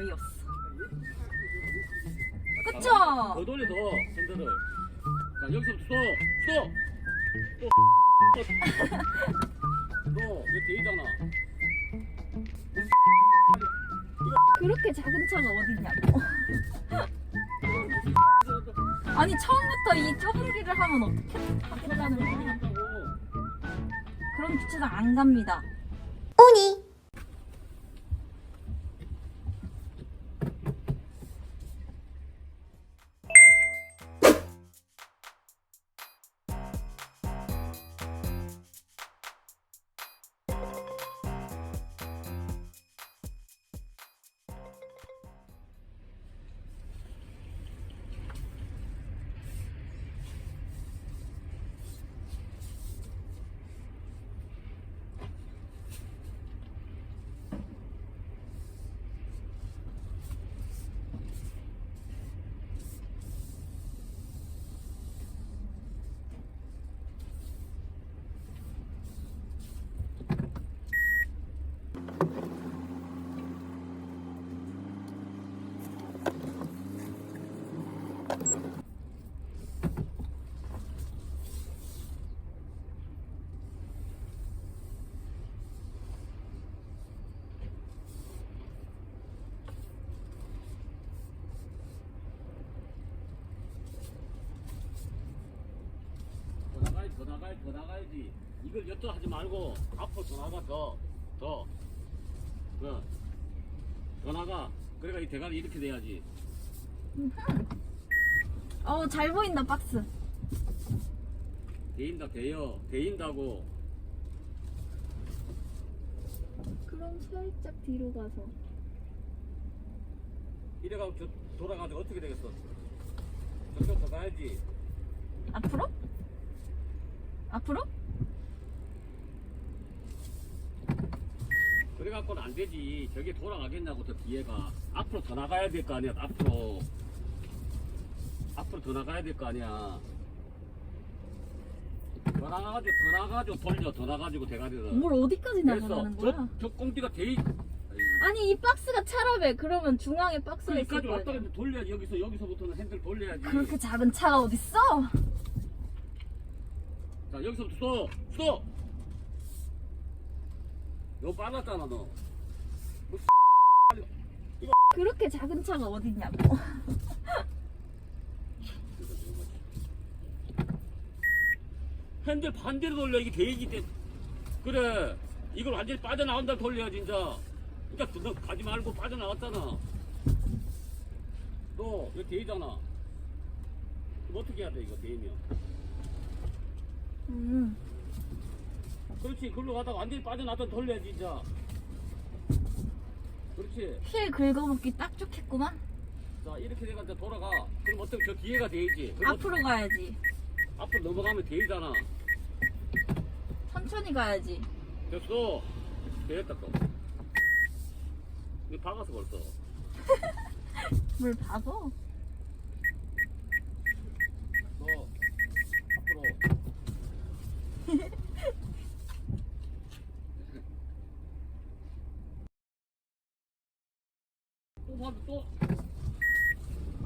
어이없어. 더 그쵸? 돌려 더 핸들을 자 여기서부터 스톱 스톱 너 이렇게 있잖아 그렇게 작은 차가 어딨냐고. 아니 처음부터 이 길을 하면 어떻게 가겠다는 거야? 그럼 주차장 안 갑니다. 더 나가야지 더 나가야지. 더 이걸 엿도 하지 말고 앞으로 더 나가 더더. 어. 더 나가. 그래가 이 대가리 이렇게 돼야지. 어 잘 보인다 박스. 대인다 대여. 대인다고. 그럼 살짝 뒤로 가서. 이래가지고 저- 돌아가지고 어떻게 되겠어? 저쪽 더 가야지. 앞으로? 앞으로? 그래갖고는 안 되지. 저게 돌아가겠냐고 저 뒤에가. 앞으로 더 나가야 될 거 아니야 앞으로. 앞으로 더 나가야 될 거 아니야. 더 나가가지고 더 나가가지고 돌려. 더 나가지고 대가리를. 뭘 어디까지 됐어. 나가라는 저, 거야? 저 꽁지가 대 아니 이 박스가 차라며 그러면 중앙에 박스가 있을 여기까지 거 왔다 갔다 돌려야지. 여기서 여기서부터는 핸들 돌려야지. 그렇게 작은 차가 어딨어? 자 여기서부터 스톱 스톱 너 빨랐잖아 너. 그렇게 작은 차가 어딨냐고. 핸들 반대로 돌려 이게 대기 때. 그래. 이걸 완전히 빠져나온다 돌려야지 이제 그러니까 너 가지 말고 빠져나왔잖아. 너 이거 대잖아. 그럼 어떻게 해야 돼 이거 대면 음. 그렇지 글로 가다가 완전히 빠져나왔다 돌려야지 이제 그렇지. 휠 긁어먹기 딱 좋겠구만. 자 이렇게 돼가지고 돌아가. 그럼 어떻게 저 뒤에가 그럼 앞으로 가야지. 앞으로 넘어가면 대잖아. 천천히 가야지. 됐어. 되겠다 또. 이거 박았어 벌써 뭘 봐서 너 앞으로 또 봐도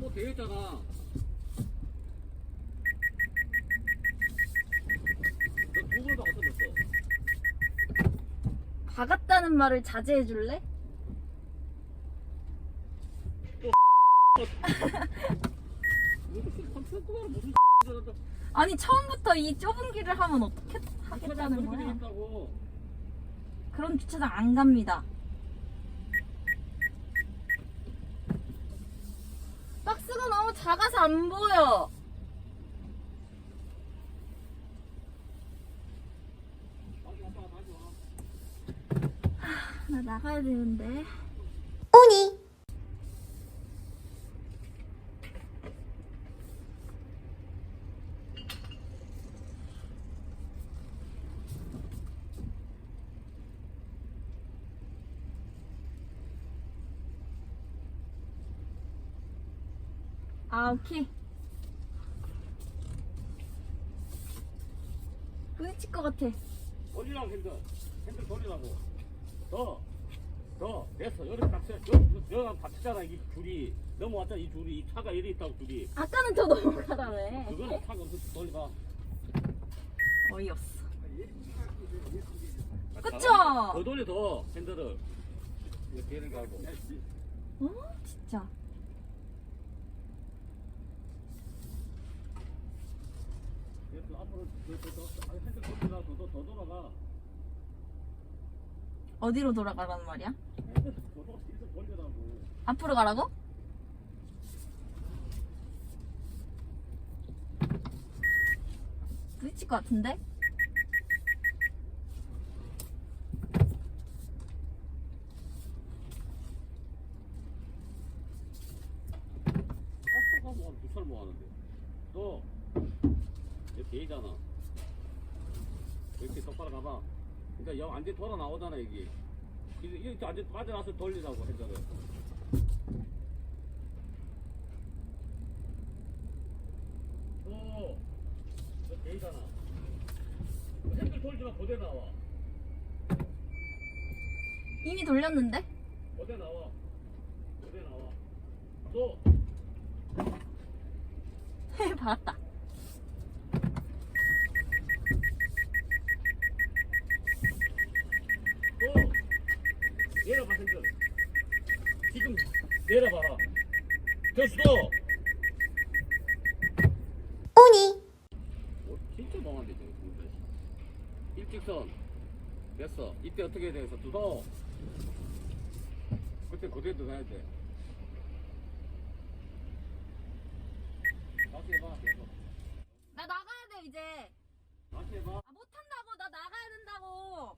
또또 되겠잖아 너두 번도 안 써봤어 박았다는 말을 자제해 줄래? 아니 처음부터 이 좁은 길을 하면 어떻게 하겠다는 거야? 그럼 주차장 안 갑니다. 박스가 너무 작아서 안 보여 다시 왔다 다시 와 나 나가야 되는데. 아 오케이. 부딪힐 것 같아. 돌리라고 핸들 핸들 돌리라고. 더 더 됐어 여기 닥쳐 여기 닥치잖아 이 줄이 넘어왔잖아 이 줄이 이 차가 이리 있다고 줄이 아까는 더 넘어가라며. 그거는 차가 없어 돌려봐 어이없어. 아, 그쵸? 더 돌려 더 핸들을 이거 뒤를 가고 어? 진짜. 앞으로 핸들 더 돌아가 어디로 돌아가라는 말이야? 핸들 더더 뒤에서 돌려라고 앞으로 가라고? 부딪힐 것 같은데? 앞으로 가면 두살 뭐 하는데? 너 여기 개이잖아. 이렇게 똑바로 가봐. 그러니까 여기 완전 돌아 나오잖아 여기 이렇게 완전 빠져나서 돌리라고 핸들을 또 여기 개이잖아 핸들 돌지 마 고대 나와. 이미 돌렸는데? 고대 나와. 고대 나와. 또. 박았다. 또. 내려봐 핸들. 지금 내려봐라 됐어 오니! 어, 진짜 멍한데 저거 근데 일직선. 됐어. 이때 어떻게 되겠어? 두도 그때 그대로 들어가야 돼. 다시 해봐. 계속. 나 나가야 돼, 이제. 다시 해봐. 아, 못한다고. 나 나가야 된다고.